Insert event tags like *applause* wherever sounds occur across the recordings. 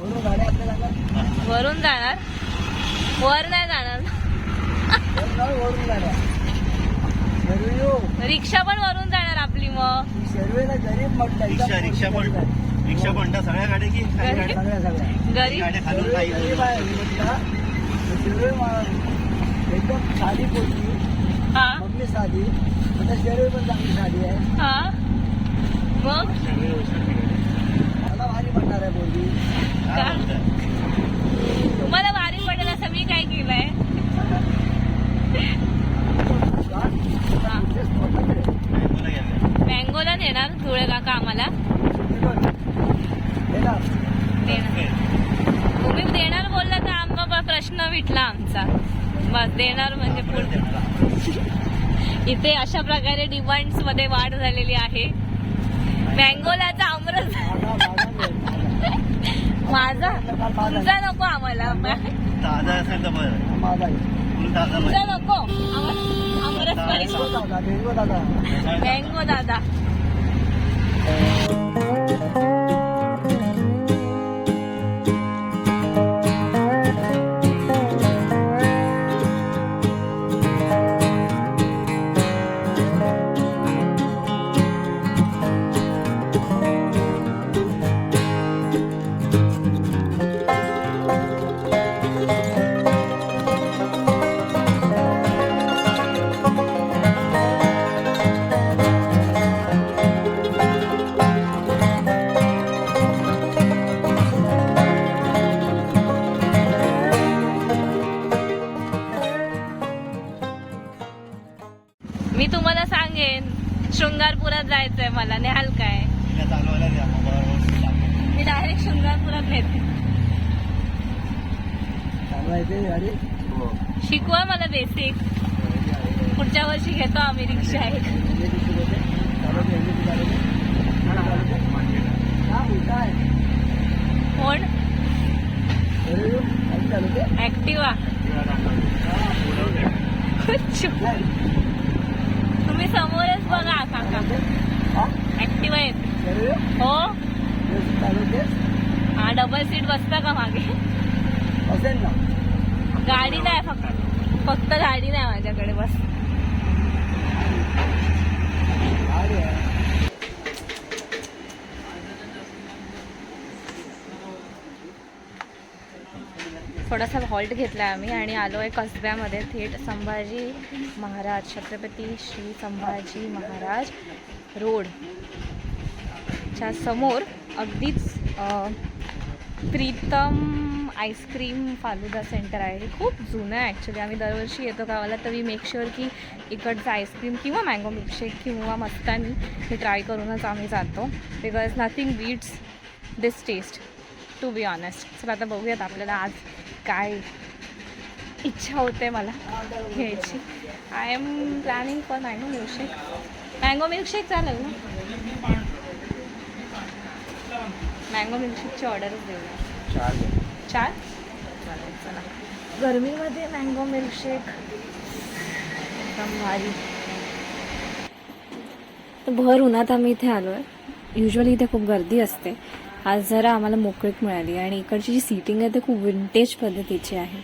वरून जाणार. वरून जाणार वर नाही जाणार. रिक्षा पण वरून जाणार आपली मग. रिक्षा रिक्षा पण रिक्षा पण त्या सगळ्या गाड्या की? गरीब? एकदम साधी पोटली हा. मम्मी साधी. आता सर्वे पण चांगली साधी आहे. हा. मग? म्हणणार आहे बोलताय? तुम्हाला भारी पडेल असं मी काय केलंय? हा. मँगोला देणार धुळे काका आम्हाला. तुम्ही देणार बोलला तर आम्हा प- प्रश्न विटला आमचा. बस देणार म्हणजे पुढे इथे अशा प्रकारे डिमांड्समध्ये वाढ झालेली आहे. मँगोलाचा आमरस माझा. तुमचा नको आम्हाला. ताजा असेल तर बरं. माझा आहे. नको. आम्हाला मँगो दादा. मी तुम्हाला सांगेन शृंगारपुरात जायचंय मला न्याल काय. मी डायरेक्ट शृंगारपुरात नेते हो. शिकवा मला बेसिक पुढच्या वर्षी घेतो आम्ही रिक्षा एक. कोण. ऍक्टिवा. *laughs* तुम्ही समोरच बघा काका. हा? ऍक्टिवा आहेत. हो. हा डबल सीट बसता का मागे? असेल ना. गाडी नाही फक्त. फक्त गाडी नाही माझ्याकडे बस. थोडासा हॉल्ट घेतला आहे आम्ही आणि आलो आहे कसब्यामध्ये थेट संभाजी महाराज छत्रपती श्री संभाजी महाराज रोड. च्या समोर अगदीच प्रीतम आईस्क्रीम फालुदा सेंटर आहे. हे खूप जुनं आहे ॲक्च्युली आम्ही दरवर्षी येतो गावाला तर मी मेक शुअर की इकडचं आईस्क्रीम किंवा मँगो मिल्कशेक किंवा मस्तानी हे ट्राय करूनच आम्ही जातो. Because nothing beats this taste to be honest चला आता बघूयात आपल्याला आज काय इच्छा होते मला घ्यायची. I am planning for mango milkshake mango milkshake चालेल ना? मँगो मिल्कशेकची ऑर्डरच देऊया चार? चालेल चला गरमीमध्ये मँगो मिल्कशेक एकदम भारी. भर उन्हात आम्ही इथे आलो आहे युजली इथे खूप गर्दी असते. आज जरा आम्हाला मोकळीक मिळाली आणि इकडची जी सीटिंग आहे ते खूप विंटेज पद्धतीची आहे.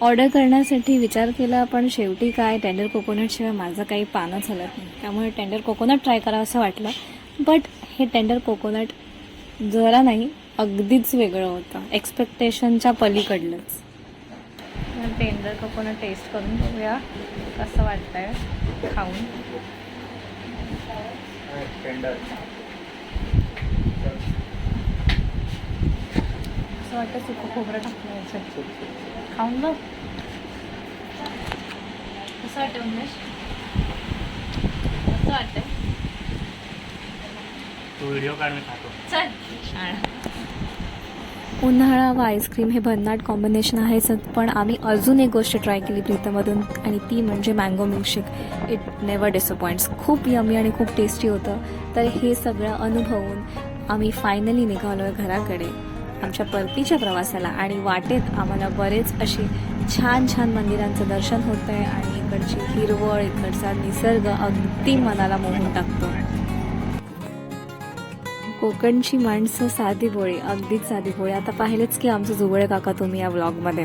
ऑर्डर करण्यासाठी विचार केला पण शेवटी काय टेंडर कोकोनटशिवाय माझं काही पानं चालत नाही. त्यामुळे टेंडर कोकोनट ट्राय करावं असं वाटलं. बट हे टेंडर कोकोनट जरा नाही अगदीच वेगळं होतं. एक्सपेक्टेशनच्या पलीकडलंच. टेंडर कोकोनट टेस्ट करून बघूया कसं वाटतंय खाऊन. असं वाटतं सुकं खोबरं टाकलं याच्यात खाऊन बघ. कसं वाटतं उमेश कसं वाटतंय. तू व्हिडिओ काढ मी खातो. चल. उन्हाळा व आईस्क्रीम हे भन्नाट कॉम्बिनेशन आहेच पण आम्ही अजून एक गोष्ट ट्राय केली प्रीतमधून आणि ती म्हणजे mango milkshake it never disappoints खूप यमी आणि खूप टेस्टी होतं. तर हे सगळं अनुभवून आम्ही फायनली निघालो आहे घराकडे. आमच्या परतीच्या प्रवासाला आणि वाटेत आम्हाला बरेच असे छान छान मंदिरांचं दर्शन होतं आहे आणि इकडची हिरवळ इकडचा निसर्ग अगदी मनाला मोहून टाकतो. कोकणची माणसं साधी भोळी अगदीच साधी भोळी आता पाहिलेच की आमचं जुवळे काका तुम्ही या व्लॉगमध्ये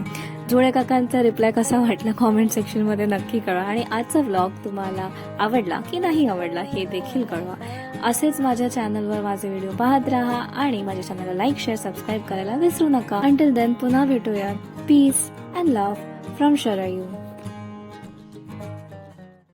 जुळे काकांचा रिप्लाय कसा वाटला कॉमेंट सेक्शनमध्ये नक्की कळवा. आणि आजचा व्लॉग तुम्हाला आवडला की नाही आवडला हे देखील कळवा. असेच माझ्या चॅनलवर माझे व्हिडिओ पाहत राहा आणि माझ्या चॅनलला लाईक शेअर सबस्क्राईब करायला विसरू नका. अंटिल देन पुन्हा भेटूया. Peace and love from Sharayu